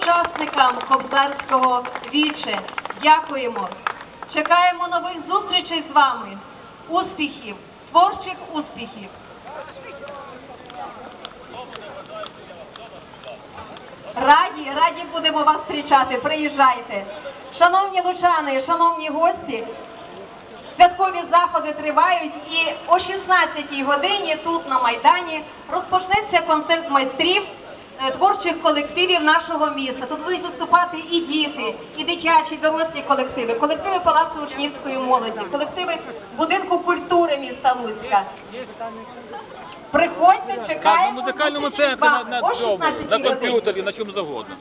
учасникам Кобзарського віче. Дякуємо. Чекаємо нових зустрічей з вами. Успіхів, творчих успіхів. Раді, раді будемо вас зустрічати. Приїжджайте. Шановні лучани, шановні гості, святкові заходи тривають і о 16-й годині тут на Майдані розпочнеться концерт майстрів творчих колективів нашого міста. Тут будуть виступати і діти, і дитячі, і дорослі колективи, колективи Палацу учнівської молоді, колективи будинку культури міста Луцька. Приходьте, Так, чекаємо. на музикальному центрі на, на цьому, на комп'ютері, на чому завгодно.